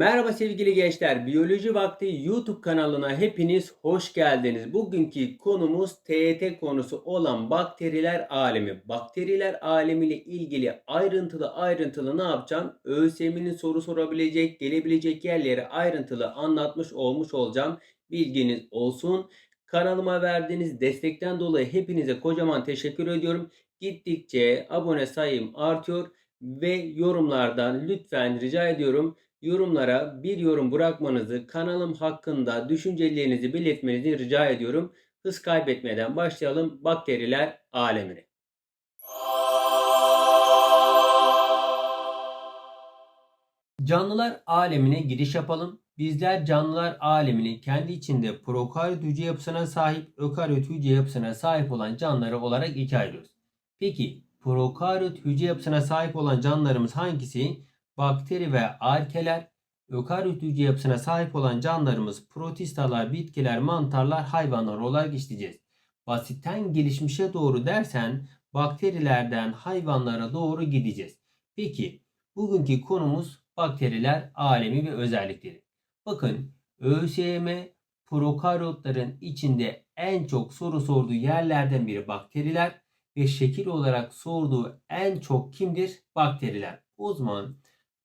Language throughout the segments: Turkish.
Merhaba sevgili gençler. Biyoloji Vakti YouTube kanalına hepiniz hoş geldiniz. Bugünkü konumuz TET konusu olan bakteriler alemi. Bakteriler alemiyle ilgili ayrıntılı ayrıntılı ne yapacağım? ÖSYM'nin soru sorabilecek, gelebilecek yerleri ayrıntılı anlatmış olmuş olacağım. Bilginiz olsun. Kanalıma verdiğiniz destekten dolayı hepinize kocaman teşekkür ediyorum. Gittikçe abone sayım artıyor ve yorumlardan lütfen rica ediyorum yorumlara bir yorum bırakmanızı, kanalım hakkında düşüncelerinizi belirtmenizi rica ediyorum. Hız kaybetmeden başlayalım bakteriler alemine. Canlılar alemine giriş yapalım. Bizler canlılar alemini kendi içinde prokaryot hücre yapısına sahip, ökaryot hücre yapısına sahip olan canlıları olarak ikiye ayırıyoruz. Peki prokaryot hücre yapısına sahip olan canlılarımız hangisi? Bakteri ve arkeler, ökaryot hücre yapısına sahip olan canlılarımız protistalar, bitkiler, mantarlar, hayvanlar olarak işleyeceğiz. Basitten gelişmişe doğru dersen bakterilerden hayvanlara doğru gideceğiz. Peki bugünkü konumuz bakteriler alemi ve özellikleri. Bakın ÖSYM prokaryotların içinde en çok soru sorduğu yerlerden biri bakteriler ve şekil olarak sorduğu en çok kimdir? Bakteriler. O zaman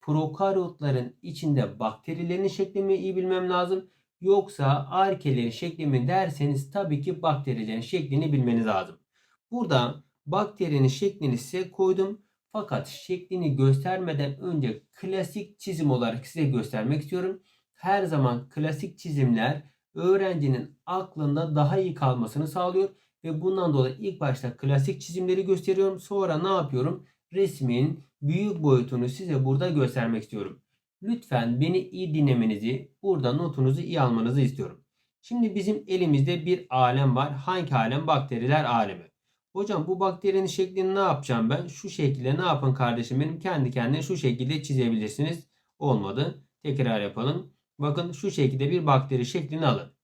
prokaryotların içinde bakterilerin şeklini iyi bilmem lazım. Yoksa arkelerin şeklini derseniz tabii ki bakterilerin şeklini bilmeniz lazım. Burada bakterinin şeklini size koydum. Fakat şeklini göstermeden önce klasik çizim olarak size göstermek istiyorum. Her zaman klasik çizimler öğrencinin aklında daha iyi kalmasını sağlıyor. Ve bundan dolayı ilk başta klasik çizimleri gösteriyorum. Sonra ne yapıyorum? Resmin büyük boyutunu size burada göstermek istiyorum. Lütfen beni iyi dinlemenizi, burada notunuzu iyi almanızı istiyorum. Şimdi bizim elimizde bir alem var. Hangi alem? Bakteriler alemi. Hocam bu bakterinin şeklini ne yapacağım ben? Şu şekilde ne yapın kardeşim benim? Kendi kendine şu şekilde çizebilirsiniz. Olmadı. Tekrar yapalım. Bakın şu şekilde bir bakteri şeklini alın.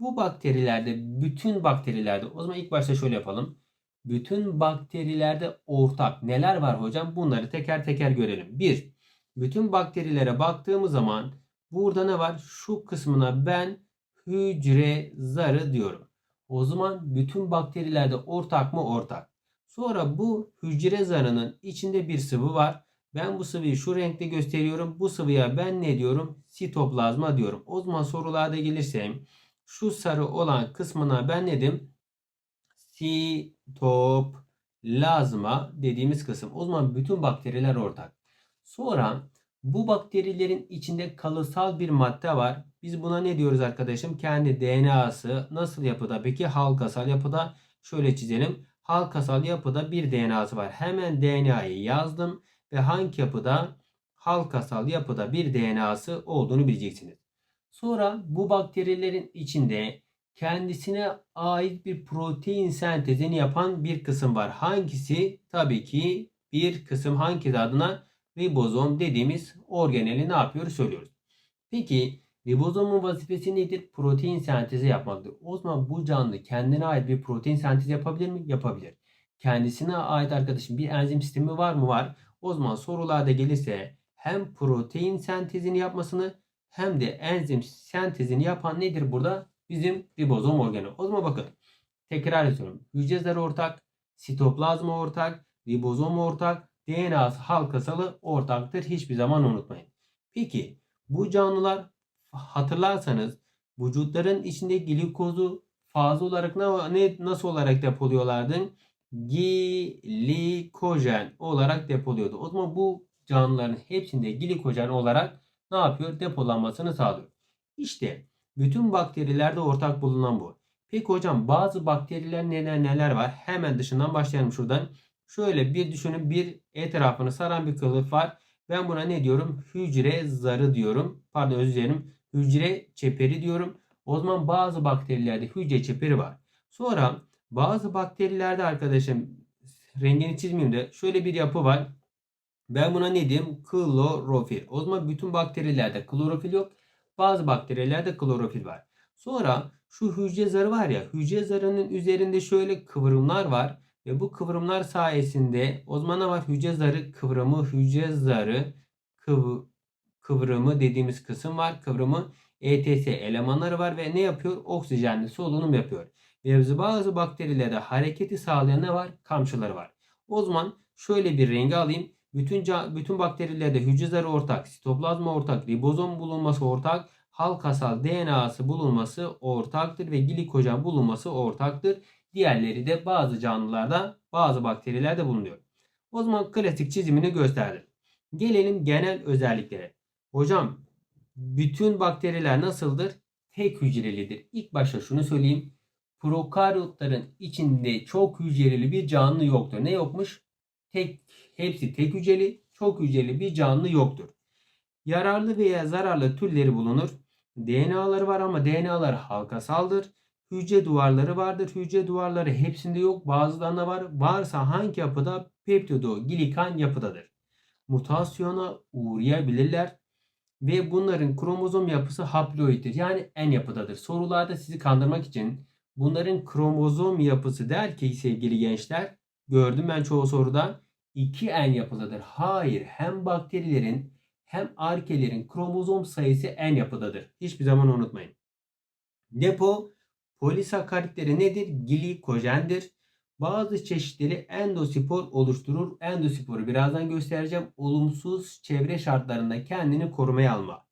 Bu bakterilerde, bütün bakterilerde, o zaman ilk başta şöyle yapalım. Bütün bakterilerde ortak neler var hocam? Bunları teker teker görelim. Bir, bütün bakterilere baktığımız zaman burada ne var? Şu kısmına ben hücre zarı diyorum. O zaman bütün bakterilerde ortak mı? Ortak. Sonra bu hücre zarının içinde bir sıvı var. Ben bu sıvıyı şu renkte gösteriyorum. Bu sıvıya ben ne diyorum? Sitoplazma diyorum. O zaman sorularda gelirsem şu sarı olan kısmına ben nedim? Sitoplazma dediğimiz kısım. O zaman bütün bakteriler ortak. Sonra bu bakterilerin içinde kalıtsal bir madde var. Biz buna ne diyoruz arkadaşım? Kendi DNA'sı nasıl yapıda? Peki halkasal yapıda şöyle çizelim. Halkasal yapıda bir DNA'sı var. Hemen DNA'yı yazdım ve hangi yapıda? Halkasal yapıda bir DNA'sı olduğunu bileceksiniz. Sonra bu bakterilerin içinde kendisine ait bir protein sentezini yapan bir kısım var. Hangisi? Tabii ki bir kısım hangisi adına? Ribozom dediğimiz organeli ne yapıyoruz söylüyoruz. Peki ribozomun vazifesi nedir? Protein sentezi yapmaktır. O zaman bu canlı kendine ait bir protein sentezi yapabilir mi? Yapabilir. Kendisine ait arkadaşım bir enzim sistemi var mı? Var. O zaman sorularda gelirse hem protein sentezini yapmasını hem de enzim sentezini yapan nedir burada? Bizim ribozom organı. O zaman bakın tekrar ediyorum. Hücre zarı ortak, sitoplazma ortak, ribozom ortak, DNA halkasalı ortaktır. Hiçbir zaman unutmayın. Peki bu canlılar hatırlarsanız vücutların içinde glikozu fazla olarak ne, nasıl olarak depoluyorlardı? Glikojen olarak depoluyordu. O zaman bu canlıların hepsinde glikojen olarak ne yapıyor? Depolanmasını sağlıyor. İşte bütün bakterilerde ortak bulunan bu. Peki hocam bazı bakteriler neler neler var? Hemen dışından başlayalım şuradan. Şöyle bir düşünün bir etrafını saran bir kılıf var. Ben buna ne diyorum? Hücre zarı diyorum. Pardon özür dilerim. Hücre çeperi diyorum. O zaman bazı bakterilerde hücre çeperi var. Sonra bazı bakterilerde arkadaşım rengini çizmeyeyim de şöyle bir yapı var. Ben buna ne diyeyim? Klorofil. O zaman bütün bakterilerde klorofil yok. Bazı bakterilerde klorofil var. Sonra şu hücre zarı var ya hücre zarının üzerinde şöyle kıvrımlar var. Ve bu kıvrımlar sayesinde o zaman var? Hücre zarı kıvrımı, hücre zarı kıv kıvrımı dediğimiz kısım var. Kıvrımı ETS elemanları var ve ne yapıyor? Oksijenli solunum yapıyor. Ve bazı bakterilerde hareketi sağlayan ne var? Kamçıları var. O zaman şöyle bir rengi alayım. Bütün bütün bakterilerde hücre ortak, sitoplazma ortak, ribozom bulunması ortak, halkasal DNA'sı bulunması ortaktır ve glikojen bulunması ortaktır. Diğerleri de bazı canlılarda, bazı bakterilerde bulunuyor. O zaman klasik çizimini gösterdim. Gelelim genel özelliklere. Hocam bütün bakteriler nasıldır? Tek hücrelidir. İlk başta şunu söyleyeyim. Prokaryotların içinde çok hücreli bir canlı yoktur. Ne yokmuş? Tek, hepsi tek hücreli, çok hücreli bir canlı yoktur. Yararlı veya zararlı türleri bulunur. DNA'ları var ama DNA'lar halkasaldır. Hücre duvarları vardır. Hücre duvarları hepsinde yok. Bazılarında var. Varsa hangi yapıda? Peptidoglikan yapıdadır. Mutasyona uğrayabilirler ve bunların kromozom yapısı haploiddir. Yani en yapıdadır. Sorularda sizi kandırmak için bunların kromozom yapısı der ki sevgili gençler gördüm ben çoğu soruda 2 en yapıdadır. Hayır hem bakterilerin hem arkelerin kromozom sayısı en yapıdadır. Hiçbir zaman unutmayın. Depo polisakaritleri nedir? Glikojendir. Bazı çeşitleri endosipor oluşturur. Endosiporu birazdan göstereceğim. Olumsuz çevre şartlarında kendini korumaya alma.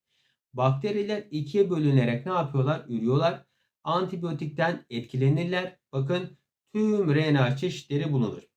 Bakteriler ikiye bölünerek ne yapıyorlar? Ürüyorlar. Antibiyotikten etkilenirler. Bakın tüm RNA çeşitleri bulunur.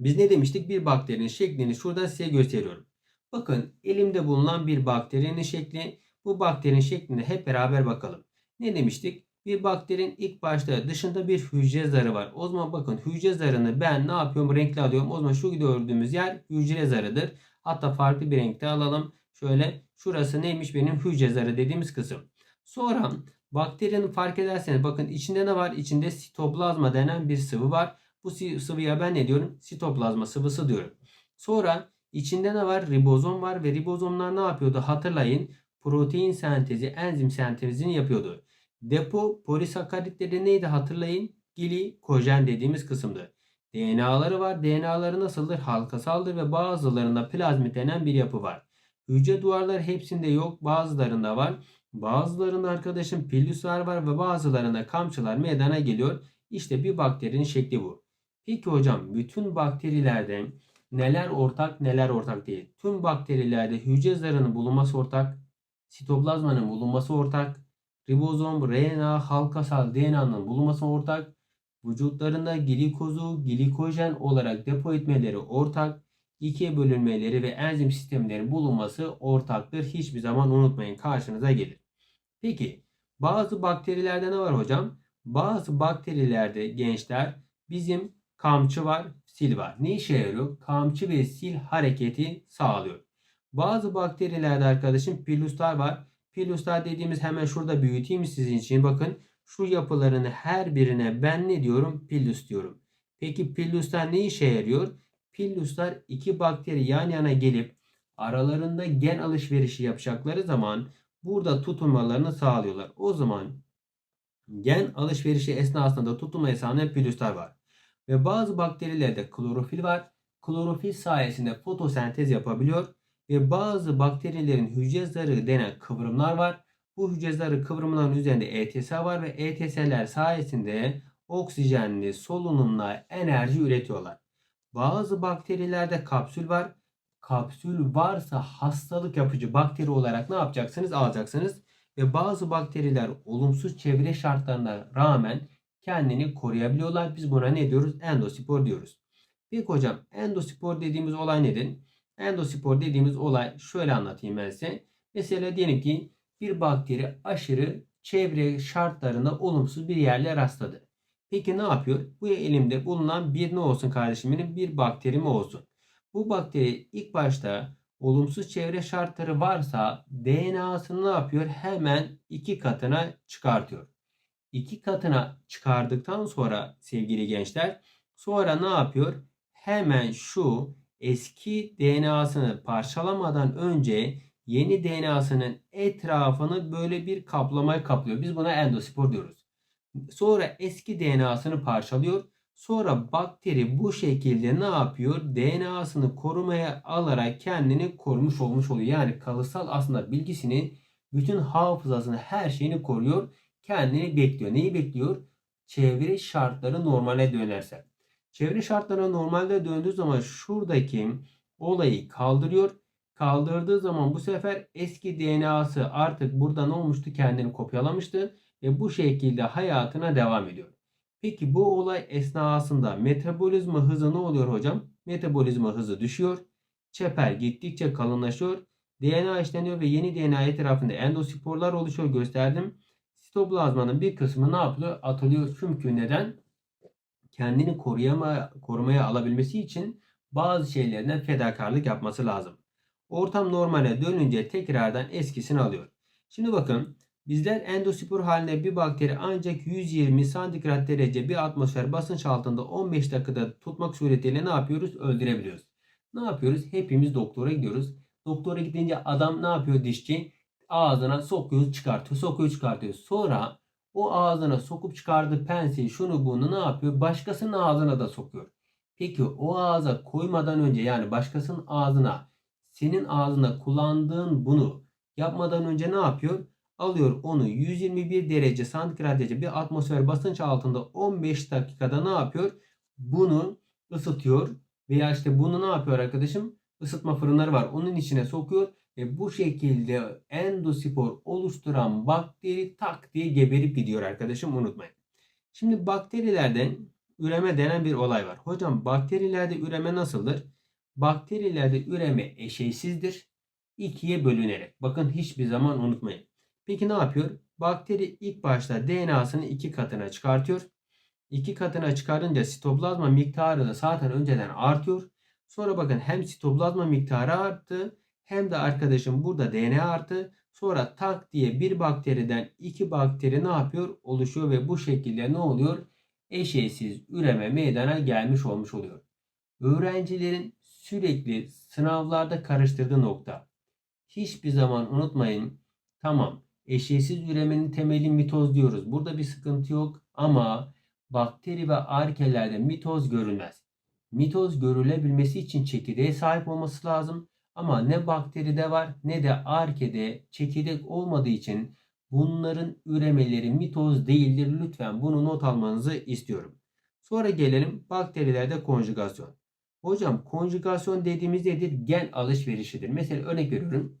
Biz ne demiştik? Bir bakterinin şeklini şurada size gösteriyorum. Bakın elimde bulunan bir bakterinin şekli. Bu bakterinin şekline hep beraber bakalım. Ne demiştik? bir bakterinin ilk başta dışında bir hücre zarı var. O zaman bakın hücre zarını ben ne yapıyorum? Renkli alıyorum. O zaman şu gördüğümüz yer hücre zarıdır. Hatta farklı bir renkte alalım. Şöyle şurası neymiş benim hücre zarı dediğimiz kısım. Sonra bakterinin fark ederseniz bakın içinde ne var? İçinde sitoplazma denen bir sıvı var. Bu sıvıya ben ne diyorum? Sitoplazma sıvısı diyorum. Sonra içinde ne var? Ribozom var ve ribozomlar ne yapıyordu? Hatırlayın. Protein sentezi, enzim sentezini yapıyordu. Depo polisakaritleri neydi hatırlayın? Glikojen dediğimiz kısımdı. DNA'ları var. DNA'ları nasıldır? Halkasaldır ve bazılarında plazmit denen bir yapı var. Hücre duvarları hepsinde yok. Bazılarında var. Bazılarında arkadaşım pillüsler var ve bazılarında kamçılar meydana geliyor. İşte bir bakterinin şekli bu. Peki hocam bütün bakterilerde neler ortak neler ortak değil. Tüm bakterilerde hücre zarının bulunması ortak. Sitoplazmanın bulunması ortak ribozom, RNA, halkasal DNA'nın bulunması ortak. Vücutlarında glikozu, glikojen olarak depo etmeleri ortak. ikiye bölünmeleri ve enzim sistemlerinin bulunması ortaktır. Hiçbir zaman unutmayın karşınıza gelir. Peki bazı bakterilerde ne var hocam? Bazı bakterilerde gençler bizim kamçı var, sil var. Ne işe yarıyor? Kamçı ve sil hareketi sağlıyor. Bazı bakterilerde arkadaşım piluslar var. Filuslar dediğimiz hemen şurada büyüteyim sizin için. Bakın şu yapılarını her birine ben ne diyorum? Pillus diyorum. Peki pilluslar ne işe yarıyor? Pilluslar iki bakteri yan yana gelip aralarında gen alışverişi yapacakları zaman burada tutunmalarını sağlıyorlar. O zaman gen alışverişi esnasında tutunmayı sağlayan pilluslar var. Ve bazı bakterilerde klorofil var. Klorofil sayesinde fotosentez yapabiliyor ve bazı bakterilerin hücre zarı denen kıvrımlar var. Bu hücre zarı kıvrımların üzerinde ETS var ve ETS'ler sayesinde oksijenli solunumla enerji üretiyorlar. Bazı bakterilerde kapsül var. Kapsül varsa hastalık yapıcı bakteri olarak ne yapacaksınız? Alacaksınız. Ve bazı bakteriler olumsuz çevre şartlarına rağmen kendini koruyabiliyorlar. Biz buna ne diyoruz? Endospor diyoruz. Peki hocam endospor dediğimiz olay nedir? Endospor dediğimiz olay şöyle anlatayım ben size. Mesela diyelim ki bir bakteri aşırı çevre şartlarında olumsuz bir yerle rastladı. Peki ne yapıyor? Bu elimde bulunan bir ne olsun kardeşimin bir bakteri mi olsun? Bu bakteri ilk başta olumsuz çevre şartları varsa DNA'sını ne yapıyor? Hemen iki katına çıkartıyor. İki katına çıkardıktan sonra sevgili gençler sonra ne yapıyor? Hemen şu eski DNA'sını parçalamadan önce yeni DNA'sının etrafını böyle bir kaplamaya kaplıyor. Biz buna endospor diyoruz. Sonra eski DNA'sını parçalıyor. Sonra bakteri bu şekilde ne yapıyor? DNA'sını korumaya alarak kendini korumuş olmuş oluyor. Yani kalıtsal aslında bilgisini, bütün hafızasını, her şeyini koruyor. Kendini bekliyor. Neyi bekliyor? Çevre şartları normale dönerse. Çevre şartları normalde döndüğü zaman şuradaki olayı kaldırıyor. Kaldırdığı zaman bu sefer eski DNA'sı artık burada ne olmuştu? Kendini kopyalamıştı ve bu şekilde hayatına devam ediyor. Peki bu olay esnasında metabolizma hızı ne oluyor hocam? Metabolizma hızı düşüyor. Çeper gittikçe kalınlaşıyor. DNA işleniyor ve yeni DNA etrafında endosporlar oluşuyor gösterdim. Sitoplazmanın bir kısmı ne yapılıyor? Atılıyor. Çünkü neden? Kendini koruyama, korumaya alabilmesi için bazı şeylerden fedakarlık yapması lazım. Ortam normale dönünce tekrardan eskisini alıyor. Şimdi bakın Bizler endospor halinde bir bakteri ancak 120 santigrat derece bir atmosfer basınç altında 15 dakikada tutmak suretiyle ne yapıyoruz? Öldürebiliyoruz. Ne yapıyoruz? Hepimiz doktora gidiyoruz. Doktora gidince adam ne yapıyor dişçi? Ağzına sokuyor çıkartıyor. Sokuyor çıkartıyor. Sonra o ağzına sokup çıkardığı penseyi şunu bunu ne yapıyor? Başkasının ağzına da sokuyor. Peki o ağza koymadan önce yani başkasının ağzına senin ağzına kullandığın bunu yapmadan önce ne yapıyor? alıyor onu 121 derece santigrat derece bir atmosfer basınç altında 15 dakikada ne yapıyor? Bunu ısıtıyor veya işte bunu ne yapıyor arkadaşım? Isıtma fırınları var. Onun içine sokuyor ve bu şekilde endospor oluşturan bakteri tak diye geberip gidiyor arkadaşım unutmayın. Şimdi bakterilerde üreme denen bir olay var. Hocam bakterilerde üreme nasıldır? Bakterilerde üreme eşeysizdir. ikiye bölünerek. Bakın hiçbir zaman unutmayın. Peki ne yapıyor? Bakteri ilk başta DNA'sını iki katına çıkartıyor. İki katına çıkarınca sitoplazma miktarı da zaten önceden artıyor. Sonra bakın hem sitoplazma miktarı arttı hem de arkadaşım burada DNA arttı. Sonra tak diye bir bakteriden iki bakteri ne yapıyor? Oluşuyor ve bu şekilde ne oluyor? Eşeğsiz üreme meydana gelmiş olmuş oluyor. Öğrencilerin sürekli sınavlarda karıştırdığı nokta. Hiçbir zaman unutmayın. Tamam Eşeğsiz üremenin temeli mitoz diyoruz. Burada bir sıkıntı yok ama bakteri ve arkelerde mitoz görülmez. Mitoz görülebilmesi için çekirdeğe sahip olması lazım. Ama ne bakteride var ne de arkede çekirdek olmadığı için bunların üremeleri mitoz değildir. Lütfen bunu not almanızı istiyorum. Sonra gelelim bakterilerde konjugasyon. Hocam konjugasyon dediğimiz nedir? Gen alışverişidir. Mesela örnek veriyorum.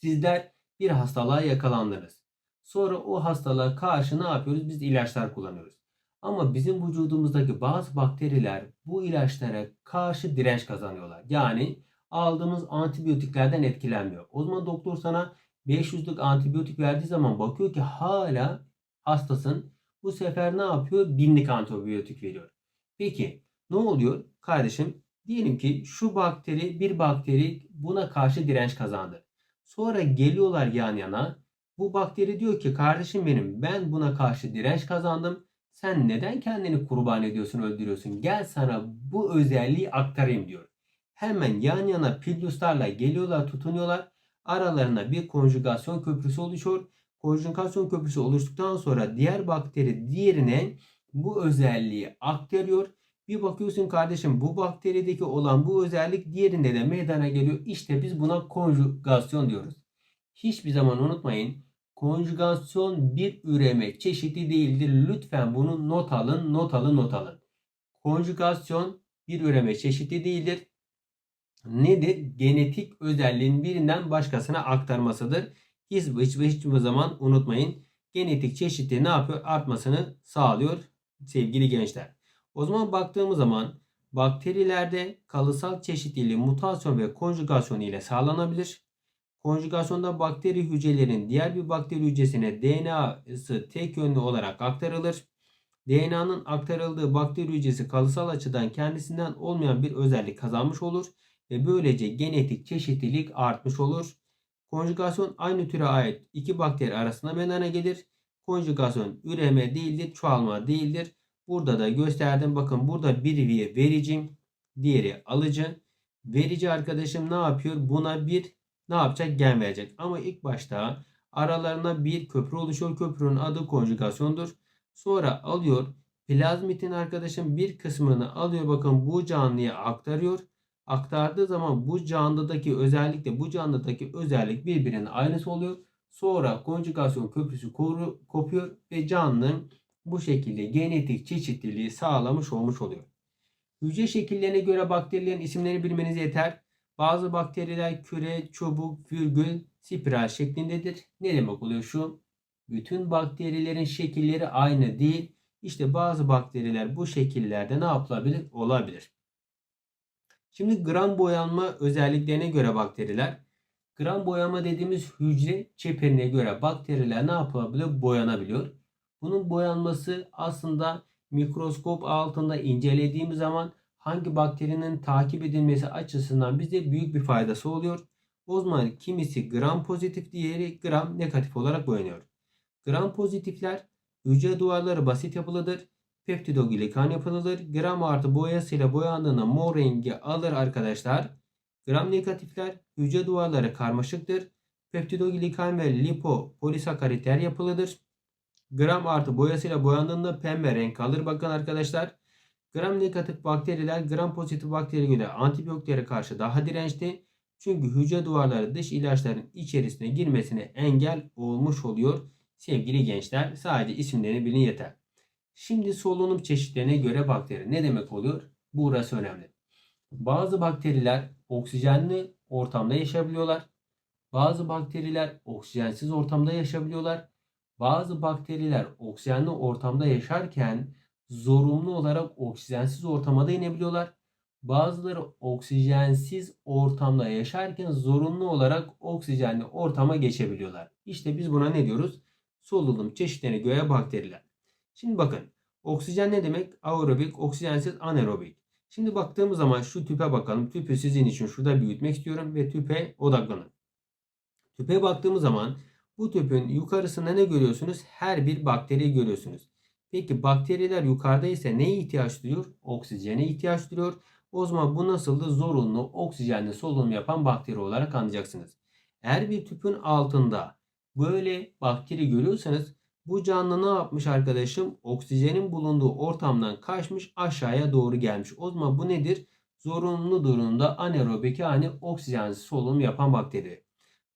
Sizler bir hastalığa yakalandınız. Sonra o hastalığa karşı ne yapıyoruz? Biz ilaçlar kullanıyoruz. Ama bizim vücudumuzdaki bazı bakteriler bu ilaçlara karşı direnç kazanıyorlar. Yani aldığımız antibiyotiklerden etkilenmiyor. O zaman doktor sana 500'lük antibiyotik verdiği zaman bakıyor ki hala hastasın. Bu sefer ne yapıyor? Binlik antibiyotik veriyor. Peki ne oluyor? Kardeşim diyelim ki şu bakteri bir bakteri buna karşı direnç kazandı. Sonra geliyorlar yan yana. Bu bakteri diyor ki kardeşim benim ben buna karşı direnç kazandım. Sen neden kendini kurban ediyorsun öldürüyorsun? Gel sana bu özelliği aktarayım diyor. Hemen yan yana pilyuslarla geliyorlar tutunuyorlar. Aralarında bir konjugasyon köprüsü oluşuyor. Konjugasyon köprüsü oluştuktan sonra diğer bakteri diğerine bu özelliği aktarıyor. Bir bakıyorsun kardeşim bu bakterideki olan bu özellik diğerinde de meydana geliyor. İşte biz buna konjugasyon diyoruz. Hiçbir zaman unutmayın. Konjugasyon bir üreme çeşidi değildir. Lütfen bunu not alın, not alın, not alın. Konjugasyon bir üreme çeşidi değildir. Nedir? Genetik özelliğin birinden başkasına aktarmasıdır. Hiç, hiç, hiçbir zaman unutmayın. Genetik çeşitli ne yapıyor? Artmasını sağlıyor sevgili gençler. O zaman baktığımız zaman bakterilerde kalıtsal çeşitliliği mutasyon ve konjugasyon ile sağlanabilir. Konjugasyonda bakteri hücrelerin diğer bir bakteri hücresine DNA'sı tek yönlü olarak aktarılır. DNA'nın aktarıldığı bakteri hücresi kalıtsal açıdan kendisinden olmayan bir özellik kazanmış olur ve böylece genetik çeşitlilik artmış olur. Konjugasyon aynı türe ait iki bakteri arasında meydana gelir. Konjugasyon üreme değildir, çoğalma değildir. Burada da gösterdim. Bakın burada biri verici, diğeri alıcı. Verici arkadaşım ne yapıyor? Buna bir ne yapacak? Gen verecek. Ama ilk başta aralarında bir köprü oluşuyor. Köprünün adı konjugasyondur. Sonra alıyor Plazmitin arkadaşım bir kısmını alıyor bakın bu canlıya aktarıyor. Aktardığı zaman bu canlıdaki özellikle bu canlıdaki özellik birbirinin aynısı oluyor. Sonra konjugasyon köprüsü koru- kopuyor ve canlı bu şekilde genetik çeşitliliği sağlamış olmuş oluyor. Hücre şekillerine göre bakterilerin isimlerini bilmeniz yeter. Bazı bakteriler küre, çubuk, virgül, spiral şeklindedir. Ne demek oluyor şu? Bütün bakterilerin şekilleri aynı değil. İşte bazı bakteriler bu şekillerde ne yapılabilir? Olabilir. Şimdi gram boyanma özelliklerine göre bakteriler. Gram boyanma dediğimiz hücre çeperine göre bakteriler ne yapılabiliyor? Boyanabiliyor. Bunun boyanması aslında mikroskop altında incelediğimiz zaman hangi bakterinin takip edilmesi açısından bize büyük bir faydası oluyor. O zaman kimisi gram pozitif diğeri gram negatif olarak boyanıyor. Gram pozitifler hücre duvarları basit yapılıdır. Peptidoglikan yapılır. Gram artı boyasıyla boyandığında mor rengi alır arkadaşlar. Gram negatifler hücre duvarları karmaşıktır. Peptidoglikan ve lipopolisakaritler yapılıdır. Gram artı boyasıyla boyandığında pembe renk alır. Bakın arkadaşlar. Gram negatif bakteriler gram pozitif bakteriye göre antibiyotiklere karşı daha dirençli. Çünkü hücre duvarları dış ilaçların içerisine girmesine engel olmuş oluyor. Sevgili gençler sadece isimlerini bilin yeter. Şimdi solunum çeşitlerine göre bakteri ne demek oluyor? Burası önemli. Bazı bakteriler oksijenli ortamda yaşayabiliyorlar. Bazı bakteriler oksijensiz ortamda yaşayabiliyorlar. Bazı bakteriler oksijenli ortamda yaşarken zorunlu olarak oksijensiz ortama da inebiliyorlar. Bazıları oksijensiz ortamda yaşarken zorunlu olarak oksijenli ortama geçebiliyorlar. İşte biz buna ne diyoruz? Solunum çeşitlerine göre bakteriler. Şimdi bakın oksijen ne demek? Aerobik, oksijensiz anaerobik. Şimdi baktığımız zaman şu tüpe bakalım. Tüpü sizin için şurada büyütmek istiyorum ve tüpe odaklanın. Tüpe baktığımız zaman bu tüpün yukarısında ne görüyorsunuz? Her bir bakteri görüyorsunuz. Peki bakteriler yukarıda ise neye ihtiyaç duyuyor? Oksijene ihtiyaç duyuyor. O zaman bu nasıldı? Zorunlu oksijenli solunum yapan bakteri olarak anlayacaksınız. Eğer bir tüpün altında böyle bakteri görüyorsanız bu canlı ne yapmış arkadaşım? Oksijenin bulunduğu ortamdan kaçmış aşağıya doğru gelmiş. O zaman bu nedir? Zorunlu durumda anaerobik yani oksijensiz solunum yapan bakteri.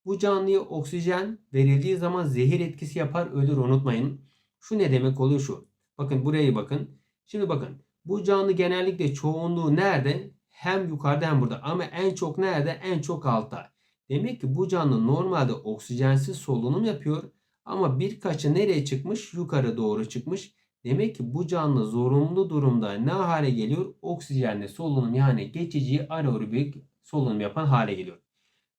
Bu canlıya oksijen verildiği zaman zehir etkisi yapar ölür unutmayın. Şu ne demek oluyor şu. Bakın buraya bakın. Şimdi bakın bu canlı genellikle çoğunluğu nerede? Hem yukarıda hem burada ama en çok nerede? En çok altta. Demek ki bu canlı normalde oksijensiz solunum yapıyor ama birkaçı nereye çıkmış? Yukarı doğru çıkmış. Demek ki bu canlı zorunlu durumda ne hale geliyor? Oksijenle solunum yani geçici anaerobik solunum yapan hale geliyor.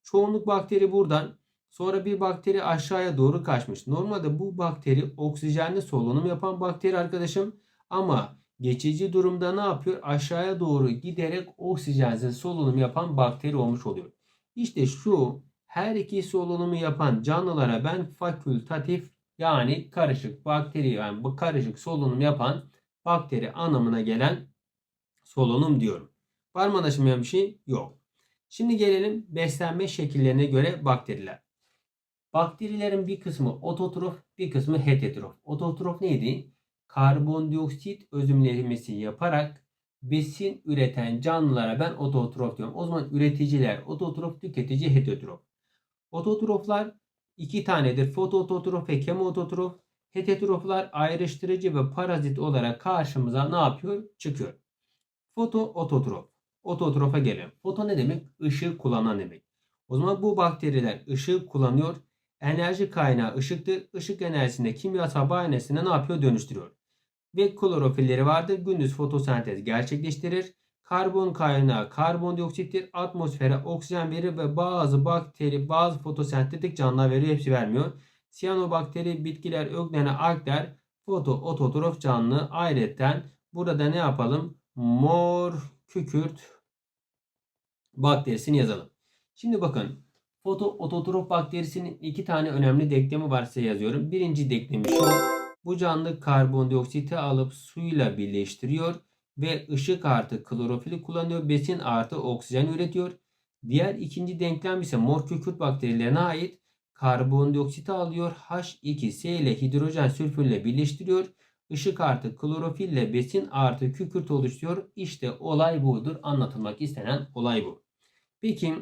Çoğunluk bakteri buradan sonra bir bakteri aşağıya doğru kaçmış. Normalde bu bakteri oksijenli solunum yapan bakteri arkadaşım ama geçici durumda ne yapıyor? Aşağıya doğru giderek oksijensiz solunum yapan bakteri olmuş oluyor. İşte şu her iki solunumu yapan canlılara ben fakültatif yani karışık bakteri yani bu karışık solunum yapan bakteri anlamına gelen solunum diyorum. Var mı anlaşılmayan bir şey? Yok. Şimdi gelelim beslenme şekillerine göre bakteriler. Bakterilerin bir kısmı ototrof, bir kısmı heterotrof. Ototrof neydi? Karbondioksit özümlemesi yaparak besin üreten canlılara ben ototrof diyorum. O zaman üreticiler ototrof, tüketici heterotrof. Ototroflar iki tanedir. Fotoototrof ve kemoototrof. Heterotroflar ayrıştırıcı ve parazit olarak karşımıza ne yapıyor? Çıkıyor. Fotoototrof. Ototrofa gelelim. Foto ne demek? Işığı kullanan demek. O zaman bu bakteriler ışığı kullanıyor. Enerji kaynağı ışıktır. Işık enerjisinde kimyasal bahanesine ne yapıyor? Dönüştürüyor. Ve klorofilleri vardır. Gündüz fotosentez gerçekleştirir. Karbon kaynağı karbondioksittir. Atmosfere oksijen verir ve bazı bakteri, bazı fotosentetik canlılar veriyor. Hepsi vermiyor. Siyanobakteri, bitkiler, öglene, alkler, foto, ototrof canlı. Ayrıca burada ne yapalım? Mor kükürt bakterisini yazalım. Şimdi bakın foto ototrof bakterisinin iki tane önemli denklemi var size yazıyorum. Birinci denklemi şu. Bu canlı karbondioksiti alıp suyla birleştiriyor ve ışık artı klorofili kullanıyor. Besin artı oksijen üretiyor. Diğer ikinci denklem ise mor kükürt bakterilerine ait karbondioksiti alıyor. H2S ile hidrojen sülfürle birleştiriyor. Işık artı klorofille besin artı kükürt oluşturuyor. İşte olay budur. Anlatılmak istenen olay bu. Peki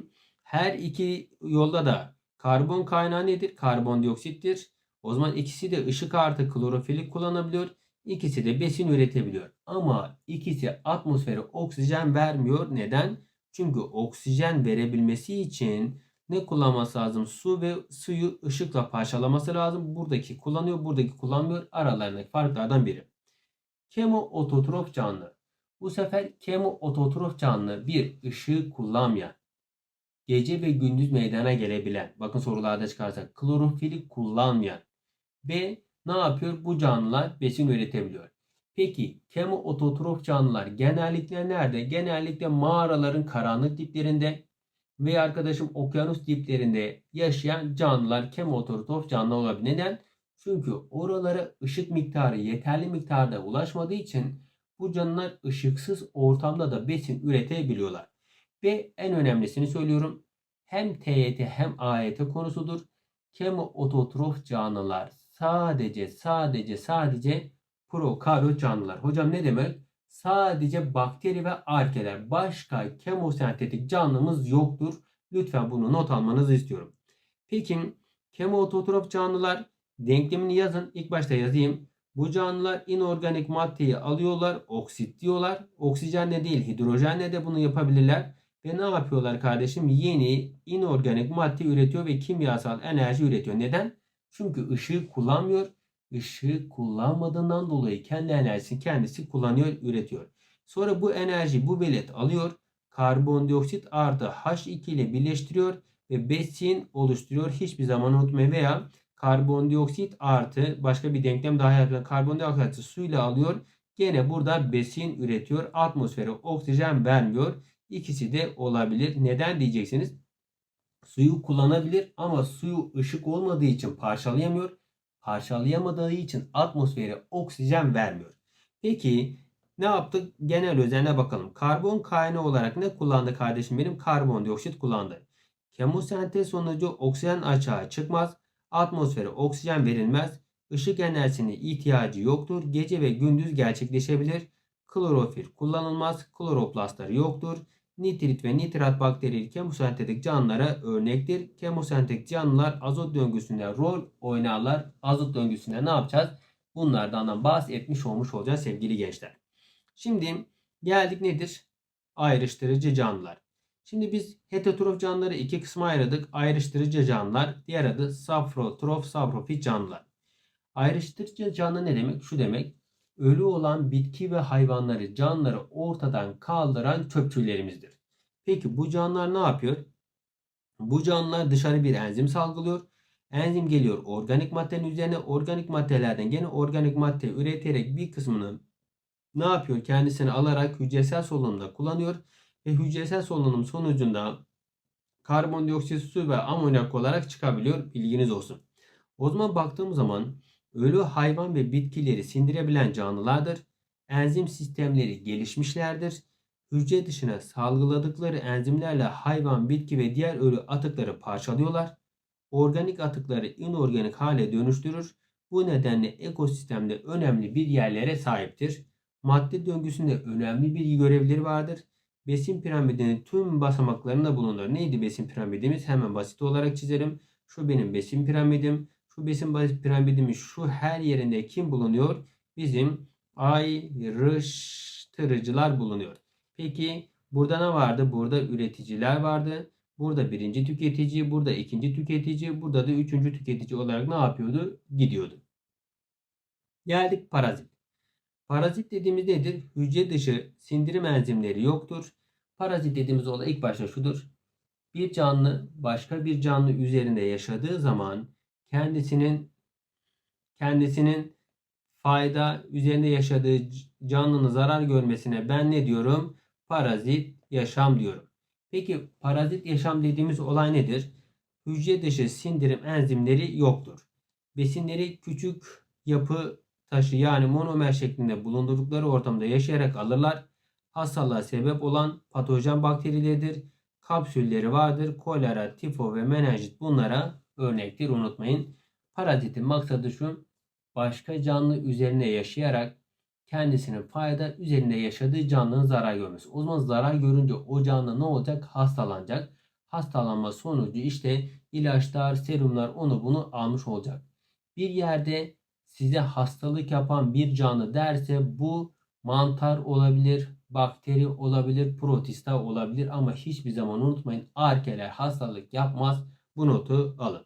her iki yolda da karbon kaynağı nedir? Karbondioksittir. O zaman ikisi de ışık artı klorofili kullanabiliyor. İkisi de besin üretebiliyor. Ama ikisi atmosfere oksijen vermiyor. Neden? Çünkü oksijen verebilmesi için ne kullanması lazım? Su ve suyu ışıkla parçalaması lazım. Buradaki kullanıyor, buradaki kullanmıyor. Aralarındaki farklardan biri. Kemoototrof canlı. Bu sefer kemoototrof canlı bir ışığı kullanmayan, gece ve gündüz meydana gelebilen, bakın sorularda çıkarsa klorofili kullanmayan ve ne yapıyor? Bu canlılar besin üretebiliyor. Peki kemoototrof canlılar genellikle nerede? Genellikle mağaraların karanlık diplerinde ve arkadaşım okyanus diplerinde yaşayan canlılar kemoototrof canlı olabilir. Neden? Çünkü oralara ışık miktarı yeterli miktarda ulaşmadığı için bu canlılar ışıksız ortamda da besin üretebiliyorlar. Ve en önemlisini söylüyorum. Hem TYT hem AYT konusudur. Kemoototrof canlılar sadece sadece sadece prokaryot canlılar. Hocam ne demek? Sadece bakteri ve arkeler. Başka kemosentetik canlımız yoktur. Lütfen bunu not almanızı istiyorum. Peki kemoototrof canlılar denklemini yazın. İlk başta yazayım. Bu canlılar inorganik maddeyi alıyorlar, oksitliyorlar. Oksijenle değil hidrojenle de bunu yapabilirler. Ve ne yapıyorlar kardeşim? Yeni inorganik madde üretiyor ve kimyasal enerji üretiyor. Neden? Çünkü ışığı kullanmıyor. Işığı kullanmadığından dolayı kendi enerjisini kendisi kullanıyor, üretiyor. Sonra bu enerji bu velet alıyor. Karbondioksit artı H2 ile birleştiriyor ve besin oluşturuyor. Hiçbir zaman unutmayın veya karbondioksit artı başka bir denklem daha yapıyor. Karbondioksit suyla alıyor. Gene burada besin üretiyor. Atmosfere oksijen vermiyor. İkisi de olabilir. Neden diyeceksiniz? Suyu kullanabilir ama suyu ışık olmadığı için parçalayamıyor. Parçalayamadığı için atmosfere oksijen vermiyor. Peki ne yaptık? Genel özeline bakalım. Karbon kaynağı olarak ne kullandı kardeşim benim? Karbondioksit kullandı. Kemosentez sonucu oksijen açığa çıkmaz. Atmosfere oksijen verilmez. Işık enerjisine ihtiyacı yoktur. Gece ve gündüz gerçekleşebilir. Klorofil kullanılmaz. Kloroplastları yoktur. Nitrit ve nitrat bakteri kemosentetik canlılara örnektir. Kemosentetik canlılar azot döngüsünde rol oynarlar. Azot döngüsünde ne yapacağız? Bunlardan bahsetmiş olmuş olacağız sevgili gençler. Şimdi geldik nedir? Ayrıştırıcı canlılar. Şimdi biz heterotrof canlıları iki kısma ayırdık. Ayrıştırıcı canlılar, diğer adı safrotrof, saprofit canlılar. Ayrıştırıcı canlı ne demek? Şu demek. Ölü olan bitki ve hayvanları, canlıları ortadan kaldıran çöpçülerimizdir. Peki bu canlılar ne yapıyor? Bu canlılar dışarı bir enzim salgılıyor. Enzim geliyor organik maddenin üzerine. Organik maddelerden gene organik madde üreterek bir kısmını ne yapıyor? Kendisini alarak hücresel solunumda kullanıyor ve hücresel solunum sonucunda karbondioksit, su ve amonyak olarak çıkabiliyor. Bilginiz olsun. O zaman baktığımız zaman ölü hayvan ve bitkileri sindirebilen canlılardır. Enzim sistemleri gelişmişlerdir. Hücre dışına salgıladıkları enzimlerle hayvan, bitki ve diğer ölü atıkları parçalıyorlar. Organik atıkları inorganik hale dönüştürür. Bu nedenle ekosistemde önemli bir yerlere sahiptir. Madde döngüsünde önemli bir görevleri vardır. Besin piramidinin tüm basamaklarında bulunur. Neydi besin piramidimiz? Hemen basit olarak çizelim. Şu benim besin piramidim. Şu besin piramidimin şu her yerinde kim bulunuyor? Bizim ayrıştırıcılar bulunuyor. Peki burada ne vardı? Burada üreticiler vardı. Burada birinci tüketici, burada ikinci tüketici, burada da üçüncü tüketici olarak ne yapıyordu? Gidiyordu. Geldik parazit. Parazit dediğimiz nedir? Hücre dışı sindirim enzimleri yoktur. Parazit dediğimiz olay ilk başta şudur. Bir canlı başka bir canlı üzerinde yaşadığı zaman kendisinin kendisinin fayda üzerinde yaşadığı canlının zarar görmesine ben ne diyorum? Parazit yaşam diyorum. Peki parazit yaşam dediğimiz olay nedir? Hücre dışı sindirim enzimleri yoktur. Besinleri küçük yapı taşı yani monomer şeklinde bulundurdukları ortamda yaşayarak alırlar. Hastalığa sebep olan patojen bakterileridir. Kapsülleri vardır. Kolera, tifo ve menenjit bunlara örnektir unutmayın. Parazitin maksadı şu başka canlı üzerine yaşayarak kendisinin fayda üzerinde yaşadığı canlının zarar görmesi. O zaman zarar görünce o canlı ne olacak? Hastalanacak. Hastalanma sonucu işte ilaçlar, serumlar onu bunu almış olacak. Bir yerde size hastalık yapan bir canlı derse bu mantar olabilir, bakteri olabilir, protista olabilir ama hiçbir zaman unutmayın arkeler hastalık yapmaz. Bu notu alın.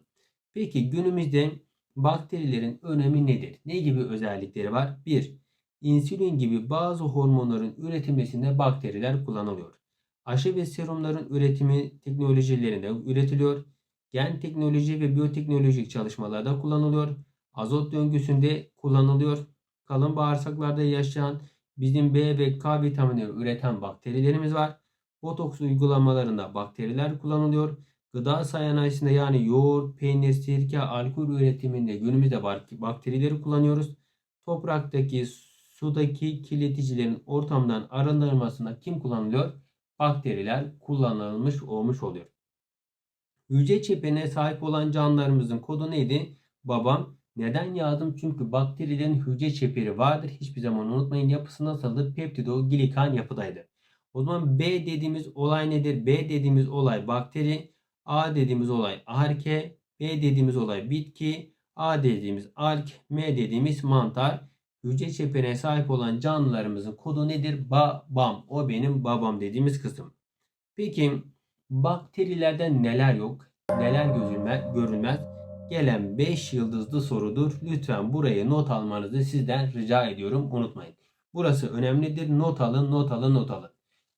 Peki günümüzde bakterilerin önemi nedir? Ne gibi özellikleri var? 1. İnsülin gibi bazı hormonların üretilmesinde bakteriler kullanılıyor. Aşı ve serumların üretimi teknolojilerinde üretiliyor. Gen teknoloji ve biyoteknolojik çalışmalarda kullanılıyor. Azot döngüsünde kullanılıyor. Kalın bağırsaklarda yaşayan bizim B ve K vitaminleri üreten bakterilerimiz var. Botoks uygulamalarında bakteriler kullanılıyor. Gıda sanayisinde yani yoğurt, peynir, sirke, alkol üretiminde günümüzde bakterileri kullanıyoruz. Topraktaki, sudaki kirleticilerin ortamdan arındırılmasında kim kullanılıyor? Bakteriler kullanılmış olmuş oluyor. Hücre çeperine sahip olan canlılarımızın kodu neydi? Babam. Neden yazdım? Çünkü bakterilerin hücre çeperi vardır. Hiçbir zaman unutmayın yapısı nasıldır? Peptidoglikan yapıdaydı. O zaman B dediğimiz olay nedir? B dediğimiz olay bakteri. A dediğimiz olay arke. B dediğimiz olay bitki. A dediğimiz alk. M dediğimiz mantar. Hücre çeperine sahip olan canlılarımızın kodu nedir? Babam. O benim babam dediğimiz kısım. Peki bakterilerde neler yok? Neler gözülmez, görülmez? Gelen 5 yıldızlı sorudur. Lütfen burayı not almanızı sizden rica ediyorum. Unutmayın. Burası önemlidir. Not alın, not alın, not alın.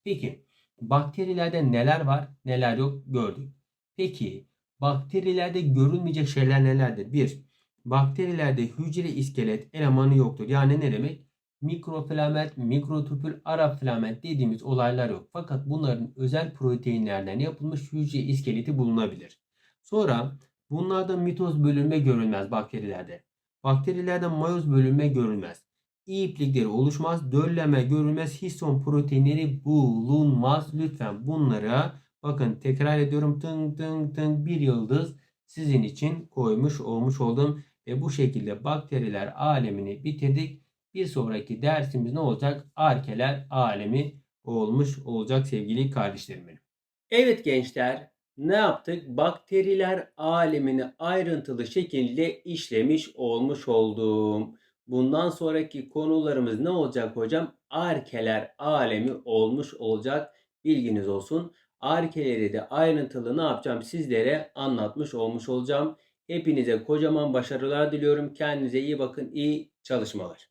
Peki bakterilerde neler var, neler yok gördük. Peki bakterilerde görülmeyecek şeyler nelerdir? 1. Bakterilerde hücre iskelet elemanı yoktur. Yani ne demek? Mikrofilament, mikrotüpül, ara filament dediğimiz olaylar yok. Fakat bunların özel proteinlerden yapılmış hücre iskeleti bulunabilir. Sonra bunlarda mitoz bölünme görülmez bakterilerde. Bakterilerde mayoz bölünme görülmez. İplikleri oluşmaz, dölleme görülmez, histon proteinleri bulunmaz. Lütfen bunlara bakın tekrar ediyorum tın tın tın bir yıldız sizin için koymuş olmuş oldum. Ve bu şekilde bakteriler alemini bitirdik. Bir sonraki dersimiz ne olacak? Arkeler alemi olmuş olacak sevgili kardeşlerim benim. Evet gençler ne yaptık? Bakteriler alemini ayrıntılı şekilde işlemiş olmuş oldum. Bundan sonraki konularımız ne olacak hocam? Arkeler alemi olmuş olacak. Bilginiz olsun. Arkeleri de ayrıntılı ne yapacağım sizlere anlatmış olmuş olacağım. Hepinize kocaman başarılar diliyorum. Kendinize iyi bakın. İyi çalışmalar.